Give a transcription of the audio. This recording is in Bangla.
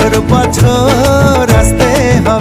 বছর বছর আসতে হবে।